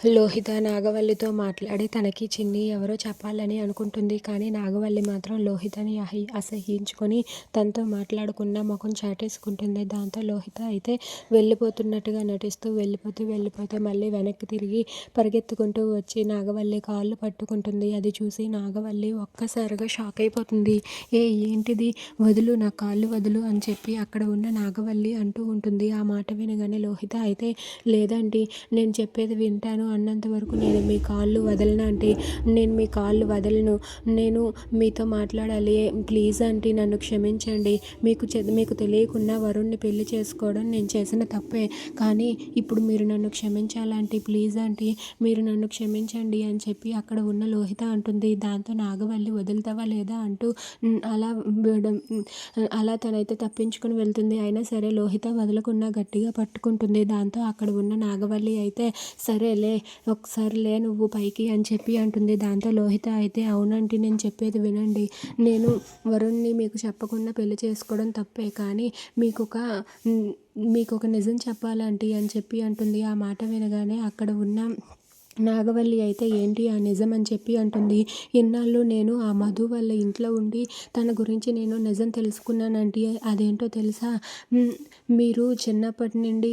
లోహిత నాగవల్లితో మాట్లాడి తనకి చిన్ని ఎవరో చెప్పాలని అనుకుంటుంది. కానీ నాగవల్లి మాత్రం లోహితని అహి అసహ్యించుకొని తనతో మాట్లాడకుండా ముఖం చాటేసుకుంటుంది. దాంతో లోహిత అయితే వెళ్ళిపోతున్నట్టుగా నటిస్తూ వెళ్ళిపోతూ వెళ్ళిపోతే మళ్ళీ వెనక్కి తిరిగి పరిగెత్తుకుంటూ వచ్చి నాగవల్లి కాళ్ళు పట్టుకుంటుంది. అది చూసి నాగవల్లి ఒక్కసారిగా షాక్ అయిపోతుంది. ఏ ఏంటిది? వదులు నా కాళ్ళు వదులు అని చెప్పి అక్కడ ఉన్న నాగవల్లి అంటూ ఉంటుంది. ఆ మాట వినగానే లోహిత అయితే లేదండి నేను చెప్పేది వింటాను. అన్నంత వరకు నేను మీ కాళ్ళు వదలను? అంటే నేను మీ కాళ్ళు వదలను. నేను మీతో మాట్లాడాలి. ప్లీజ్ అంటే నన్ను క్షమించండి. మీకు మీకు తెలియకుండా వరుణ్ణి పెళ్ళి చేసుకోవడం నేను చేసిన తప్పే. కానీ ఇప్పుడు మీరు నన్ను క్షమించాలంటే ప్లీజ్ అంటే మీరు నన్ను క్షమించండి అని చెప్పి అక్కడ ఉన్న లోహిత అంటుంది. దాంతో నాగవల్లి వదులుతావా లేదా అంటూ అలా అలా తనైతే తప్పించుకుని వెళ్తుంది. అయినా సరే లోహిత వదలకుండా గట్టిగా పట్టుకుంటుంది. దాంతో అక్కడ ఉన్న నాగవల్లి అయితే సరేలే ఒకసారిలే నువ్వు పైకి అని చెప్పి అంటుంది. దాంతో లోహిత అయితే అవునంటే నేను చెప్పేది వినండి. నేను వరుణ్ణి మీకు చెప్పకుండా పెళ్ళి చేసుకోవడం తప్పే కానీ మీకు ఒక మీకు ఒక నిజం చెప్పాలంటే అని చెప్పి అంటుంది. ఆ మాట వినగానే అక్కడ ఉన్న నాగవల్లి అయితే ఏంటి ఆ నిజం అని చెప్పి అంటుంది. ఇన్నాళ్ళు నేను ఆ మధు వాళ్ళ ఇంట్లో ఉండి తన గురించి నేను నిజం తెలుసుకున్నానంటే అదేంటో తెలుసా? మీరు చిన్నప్పటి నుండి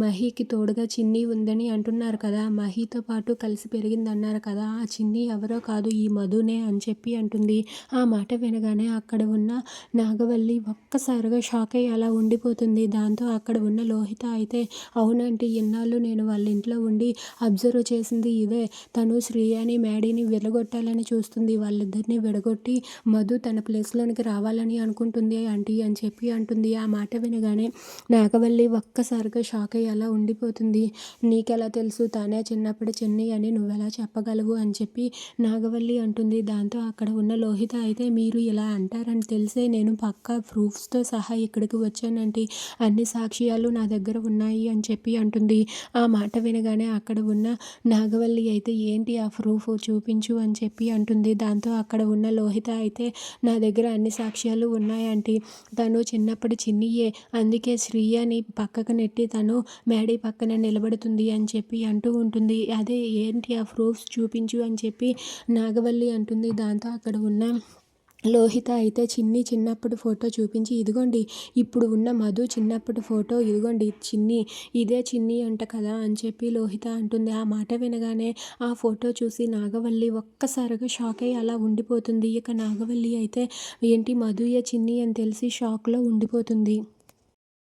మహికి తోడుగా చిన్ని ఉందని అంటున్నారు కదా. మహితో పాటు కలిసి పెరిగింది అన్నారు కదా. ఆ చిన్ని ఎవరో కాదు ఈ మధునే అని చెప్పి అంటుంది. ఆ మాట వినగానే అక్కడ ఉన్న నాగవల్లి ఒక్కసారిగా షాక్ అయ్యి అలా ఉండిపోతుంది. దాంతో అక్కడ ఉన్న లోహిత అయితే అవునంటే ఇన్నాళ్ళు నేను వాళ్ళ ఇంట్లో ఉండి అబ్జర్వ్ చేసిన చేసింది ఇదే. తను శ్రీయాని మ్యాడీని విడగొట్టాలని చూస్తుంది. వాళ్ళిద్దరిని విడగొట్టి మధు తన ప్లేస్లోనికి రావాలని అనుకుంటుంది. ఆంటీ అని చెప్పి అంటుంది. ఆ మాట వినగానే నాగవల్లి ఒక్కసారిగా షాక్ అయ్యి అలా ఉండిపోతుంది. నీకెలా తెలుసు? తానే చిన్నప్పుడు చెన్నై అని నువ్వెలా చెప్పగలవు? అని చెప్పి నాగవల్లి అంటుంది. దాంతో అక్కడ ఉన్న లోహిత అయితే మీరు ఇలా అంటారని తెలిసే నేను పక్కా ప్రూఫ్స్తో సహా ఇక్కడికి వచ్చానంటే. అన్ని సాక్ష్యాలు నా దగ్గర ఉన్నాయి అని చెప్పి అంటుంది. ఆ మాట వినగానే అక్కడ ఉన్న నా నాగవల్లి అయితే ఏంటి ఆ ప్రూఫ్ చూపించు అని చెప్పి అంటుంది. దాంతో అక్కడ ఉన్న లోహిత అయితే నా దగ్గర అన్ని సాక్ష్యాలు ఉన్నాయంటి తను చిన్నప్పటి చిన్నియే. అందుకే శ్రీయని పక్కకు నెట్టి తను మేడీ పక్కన నిలబడుతుంది అని చెప్పి అంటూ ఉంటుంది. అదే ఏంటి ఆ ప్రూఫ్స్ చూపించు అని చెప్పి నాగవల్లి అంటుంది. దాంతో అక్కడ ఉన్న లోహిత అయితే చిన్ని చిన్నప్పుడు ఫోటో చూపించి ఇదిగోండి ఇప్పుడు ఉన్న మధు చిన్నప్పటి ఫోటో ఇదిగోండి చిన్ని ఇదే చిన్ని అంట కదా అని చెప్పి లోహిత అంటుంది. ఆ మాట వినగానే ఆ ఫోటో చూసి నాగవల్లి ఒక్కసారిగా షాక్ అయ్యి అలా ఉండిపోతుంది. ఇక నాగవల్లి అయితే ఏంటి మధుయే చిన్ని అని తెలిసి షాక్లో ఉండిపోతుంది.